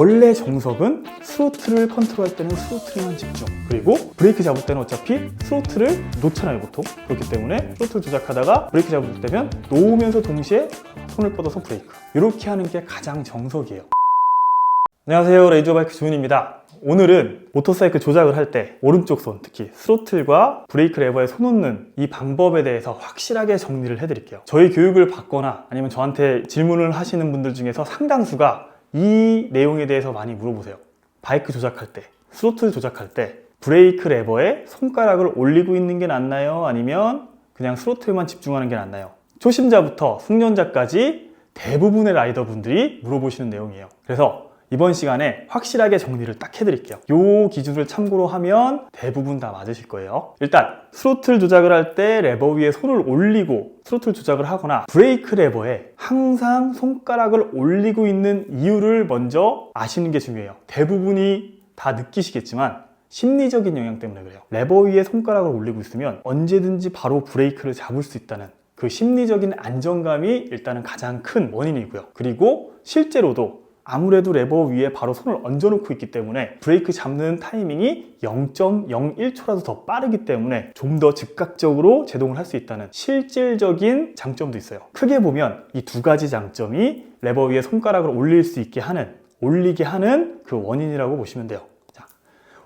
원래 정석은 스로틀을 컨트롤할 때는 스로틀에만 집중. 그리고 브레이크 잡을 때는 어차피 스로틀을 놓잖아요 보통. 그렇기 때문에 스로틀 조작하다가 브레이크 잡을 때면 놓으면서 동시에 손을 뻗어서 브레이크. 이렇게 하는 게 가장 정석이에요. 안녕하세요. 레이저바이크 주윤입니다. 오늘은 모터사이클 조작을 할 때 오른쪽 손 특히 스로틀과 브레이크 레버에 손 놓는 이 방법에 대해서 확실하게 정리를 해드릴게요. 저희 교육을 받거나 아니면 저한테 질문을 하시는 분들 중에서 상당수가 이 내용에 대해서 많이 물어보세요 바이크 조작할 때 스로틀 조작할 때 브레이크 레버에 손가락을 올리고 있는 게 낫나요? 아니면 그냥 스로틀만 집중하는 게 낫나요? 초심자부터 숙련자까지 대부분의 라이더분들이 물어보시는 내용이에요 그래서 이번 시간에 확실하게 정리를 딱 해드릴게요. 이 기준을 참고로 하면 대부분 다 맞으실 거예요. 일단 스로틀 조작을 할 때 레버 위에 손을 올리고 스로틀 조작을 하거나 브레이크 레버에 항상 손가락을 올리고 있는 이유를 먼저 아시는 게 중요해요. 대부분이 다 느끼시겠지만 심리적인 영향 때문에 그래요. 레버 위에 손가락을 올리고 있으면 언제든지 바로 브레이크를 잡을 수 있다는 그 심리적인 안정감이 일단은 가장 큰 원인이고요. 그리고 실제로도 아무래도 레버 위에 바로 손을 얹어놓고 있기 때문에 브레이크 잡는 타이밍이 0.01초라도 더 빠르기 때문에 좀 더 즉각적으로 제동을 할 수 있다는 실질적인 장점도 있어요. 크게 보면 이 두 가지 장점이 레버 위에 손가락을 올릴 수 있게 하는, 올리게 하는 그 원인이라고 보시면 돼요. 자,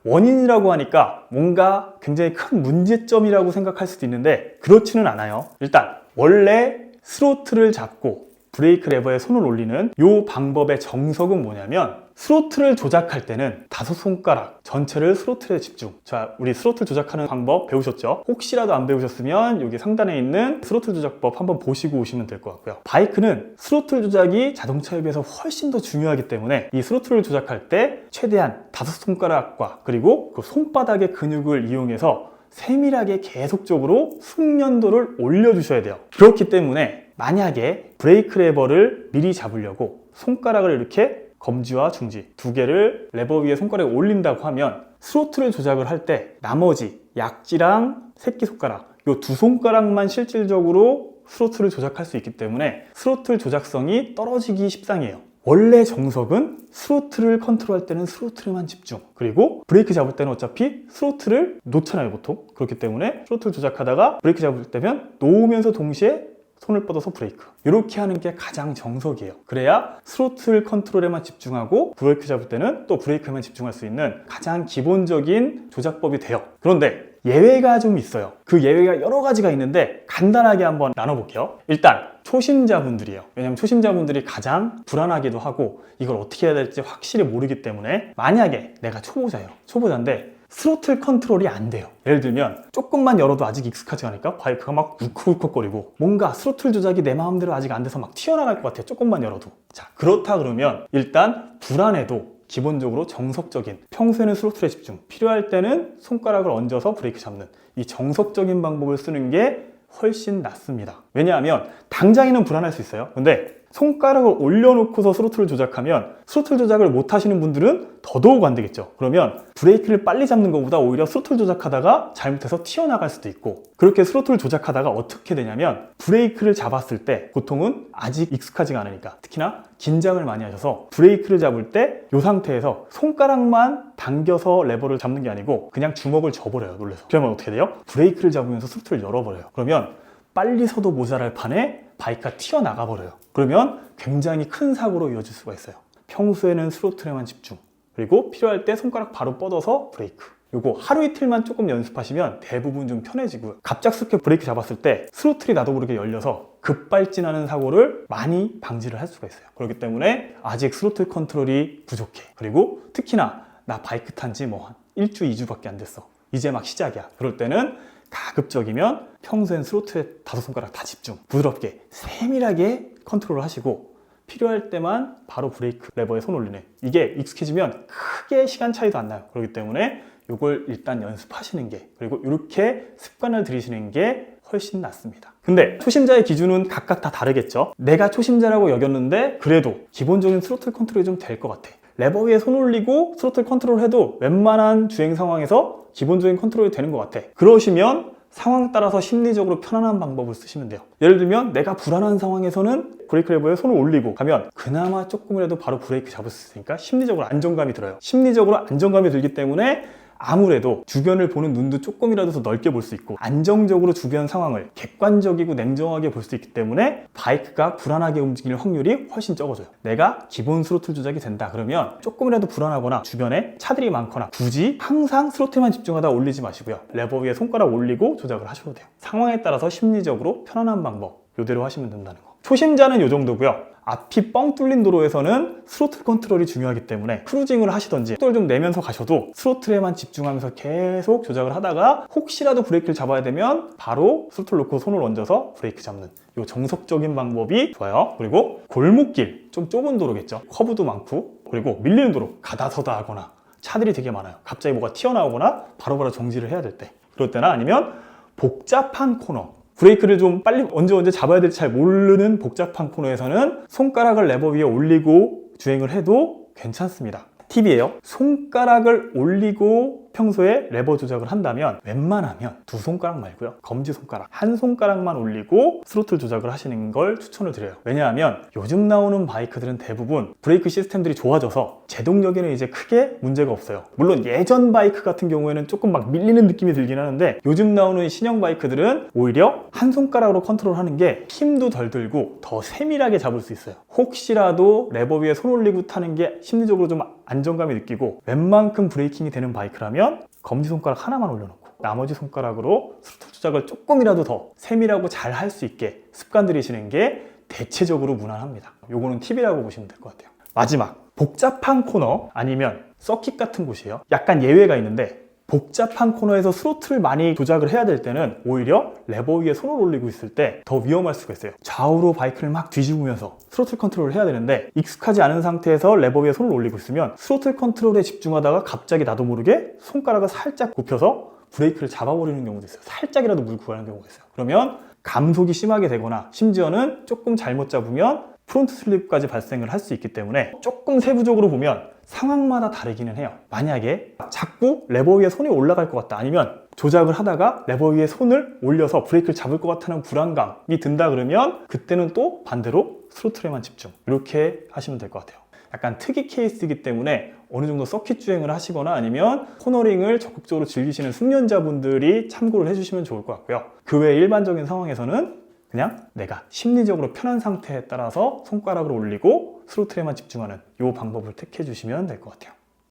원인이라고 하니까 뭔가 굉장히 큰 문제점이라고 생각할 수도 있는데 그렇지는 않아요. 일단 원래 스로틀을 잡고 브레이크 레버에 손을 올리는 이 방법의 정석은 뭐냐면 스로틀을 조작할 때는 다섯 손가락 전체를 스로틀에 집중. 자 우리 스로틀 조작하는 방법 배우셨죠? 혹시라도 안 배우셨으면 여기 상단에 있는 스로틀 조작법 한번 보시고 오시면 될 것 같고요. 바이크는 스로틀 조작이 자동차에 비해서 훨씬 더 중요하기 때문에 이 스로틀을 조작할 때 최대한 다섯 손가락과 그리고 그 손바닥의 근육을 이용해서 세밀하게 계속적으로 숙련도를 올려주셔야 돼요. 그렇기 때문에 만약에 브레이크 레버를 미리 잡으려고 손가락을 이렇게 검지와 중지 두 개를 레버 위에 손가락에 올린다고 하면 스로틀을 조작을 할 때 나머지 약지랑 새끼손가락 이 두 손가락만 실질적으로 스로틀을 조작할 수 있기 때문에 스로틀 조작성이 떨어지기 십상이에요. 원래 정석은 스로틀을 컨트롤할 때는 스로틀에만 집중. 그리고 브레이크 잡을 때는 어차피 스로틀을 놓잖아요 보통. 그렇기 때문에 스로틀 조작하다가 브레이크 잡을 때면 놓으면서 동시에 손을 뻗어서 브레이크. 이렇게 하는 게 가장 정석이에요. 그래야 스로틀 컨트롤에만 집중하고 브레이크 잡을 때는 또 브레이크에만 집중할 수 있는 가장 기본적인 조작법이 돼요. 그런데 예외가 좀 있어요. 그 예외가 여러 가지가 있는데 간단하게 한번 나눠볼게요. 일단 초심자분들이에요. 왜냐면 초심자분들이 가장 불안하기도 하고 이걸 어떻게 해야 될지 확실히 모르기 때문에 만약에 내가 초보자예요. 초보자인데 스로틀 컨트롤이 안 돼요. 예를 들면 조금만 열어도 아직 익숙하지 않으니까 바이크가 막 울컥울컥거리고 뭔가 스로틀 조작이 내 마음대로 아직 안 돼서 막 튀어나갈 것 같아요 조금만 열어도. 자 그렇다 그러면 일단 불안해도 기본적으로 정석적인 평소에는 스로틀에 집중 필요할 때는 손가락을 얹어서 브레이크 잡는 이 정석적인 방법을 쓰는 게 훨씬 낫습니다. 왜냐하면 당장에는 불안할 수 있어요. 근데 손가락을 올려놓고서 스로틀을 조작하면 스로틀 조작을 못 하시는 분들은 더더욱 안 되겠죠. 그러면 브레이크를 빨리 잡는 것보다 오히려 스로틀 조작하다가 잘못해서 튀어나갈 수도 있고 그렇게 스로틀 조작하다가 어떻게 되냐면 브레이크를 잡았을 때 보통은 아직 익숙하지가 않으니까 특히나 긴장을 많이 하셔서 브레이크를 잡을 때 이 상태에서 손가락만 당겨서 레버를 잡는 게 아니고 그냥 주먹을 접어버려요 놀래서 그러면 어떻게 돼요? 브레이크를 잡으면서 스로틀을 열어버려요 그러면 빨리 서도 모자랄 판에 바이크가 튀어나가 버려요. 그러면 굉장히 큰 사고로 이어질 수가 있어요. 평소에는 스로틀에만 집중. 그리고 필요할 때 손가락 바로 뻗어서 브레이크. 요거 하루 이틀만 조금 연습하시면 대부분 좀 편해지고요. 갑작스럽게 브레이크 잡았을 때 스로틀이 나도 모르게 열려서 급발진하는 사고를 많이 방지를 할 수가 있어요. 그렇기 때문에 아직 스로틀 컨트롤이 부족해. 그리고 특히나 나 바이크 탄 지 뭐 한 1주, 2주밖에 안 됐어. 이제 막 시작이야. 그럴 때는 가급적이면 평소엔 스로틀에 다섯 손가락 다 집중 부드럽게 세밀하게 컨트롤을 하시고 필요할 때만 바로 브레이크 레버에 손 올리네. 이게 익숙해지면 크게 시간 차이도 안 나요. 그렇기 때문에 이걸 일단 연습하시는 게 그리고 이렇게 습관을 들이시는 게 훨씬 낫습니다. 근데 초심자의 기준은 각각 다 다르겠죠? 내가 초심자라고 여겼는데 그래도 기본적인 스로틀 컨트롤이 좀 될 것 같아 레버 위에 손 올리고 스로틀 컨트롤 해도 웬만한 주행 상황에서 기본적인 컨트롤이 되는 것 같아 그러시면 상황 따라서 심리적으로 편안한 방법을 쓰시면 돼요. 예를 들면 내가 불안한 상황에서는 브레이크 레버에 손을 올리고 가면 그나마 조금이라도 바로 브레이크 잡을 수 있으니까 심리적으로 안정감이 들어요. 심리적으로 안정감이 들기 때문에 아무래도 주변을 보는 눈도 조금이라도 더 넓게 볼 수 있고 안정적으로 주변 상황을 객관적이고 냉정하게 볼 수 있기 때문에 바이크가 불안하게 움직일 확률이 훨씬 적어져요. 내가 기본 스로틀 조작이 된다 그러면 조금이라도 불안하거나 주변에 차들이 많거나 굳이 항상 스로틀만 집중하다 올리지 마시고요. 레버 위에 손가락 올리고 조작을 하셔도 돼요. 상황에 따라서 심리적으로 편안한 방법 이대로 하시면 된다는 거. 초심자는 이 정도고요. 앞이 뻥 뚫린 도로에서는 스로틀 컨트롤이 중요하기 때문에 크루징을 하시던지 속도를 좀 내면서 가셔도 스로틀에만 집중하면서 계속 조작을 하다가 혹시라도 브레이크를 잡아야 되면 바로 스로틀 놓고 손을 얹어서 브레이크 잡는 이 정석적인 방법이 좋아요. 그리고 골목길 좀 좁은 도로겠죠. 커브도 많고 그리고 밀리는 도로 가다 서다 하거나 차들이 되게 많아요. 갑자기 뭐가 튀어나오거나 바로바로 정지를 해야 될 때. 그럴 때나 아니면 복잡한 코너 브레이크를 좀 빨리 언제 언제 잡아야 될지 잘 모르는 복잡한 코너에서는 손가락을 레버 위에 올리고 주행을 해도 괜찮습니다. 팁이에요. 손가락을 올리고 평소에 레버 조작을 한다면 웬만하면 두 손가락 말고요. 검지 손가락 한 손가락만 올리고 스로틀 조작을 하시는 걸 추천을 드려요. 왜냐하면 요즘 나오는 바이크들은 대부분 브레이크 시스템들이 좋아져서 제동력에는 이제 크게 문제가 없어요. 물론 예전 바이크 같은 경우에는 조금 막 밀리는 느낌이 들긴 하는데 요즘 나오는 신형 바이크들은 오히려 한 손가락으로 컨트롤하는 게 힘도 덜 들고 더 세밀하게 잡을 수 있어요. 혹시라도 레버 위에 손 올리고 타는 게 심리적으로 좀 안정감이 느끼고 웬만큼 브레이킹이 되는 바이크라면 검지 손가락 하나만 올려놓고 나머지 손가락으로 스로틀 조작을 조금이라도 더 세밀하고 잘 할 수 있게 습관 들이시는 게 대체적으로 무난합니다. 요거는 팁이라고 보시면 될 것 같아요. 마지막 복잡한 코너 아니면 서킷 같은 곳이에요. 약간 예외가 있는데 복잡한 코너에서 스로틀을 많이 조작을 해야 될 때는 오히려 레버 위에 손을 올리고 있을 때 더 위험할 수가 있어요. 좌우로 바이크를 막 뒤집으면서 스로틀 컨트롤을 해야 되는데 익숙하지 않은 상태에서 레버 위에 손을 올리고 있으면 스로틀 컨트롤에 집중하다가 갑자기 나도 모르게 손가락을 살짝 굽혀서 브레이크를 잡아버리는 경우도 있어요. 살짝이라도 물고 가는 경우가 있어요. 그러면 감속이 심하게 되거나 심지어는 조금 잘못 잡으면 프론트 슬립까지 발생을 할 수 있기 때문에 조금 세부적으로 보면 상황마다 다르기는 해요. 만약에 자꾸 레버 위에 손이 올라갈 것 같다 아니면 조작을 하다가 레버 위에 손을 올려서 브레이크를 잡을 것 같다는 불안감이 든다 그러면 그때는 또 반대로 스로틀에만 집중 이렇게 하시면 될 것 같아요. 약간 특이 케이스이기 때문에 어느 정도 서킷 주행을 하시거나 아니면 코너링을 적극적으로 즐기시는 숙련자분들이 참고를 해주시면 좋을 것 같고요. 그 외 일반적인 상황에서는 그냥 내가 심리적으로 편한 상태에 따라서 손가락을 올리고 스로틀에만 집중하는 이 방법을 택해 주시면 될 것 같아요.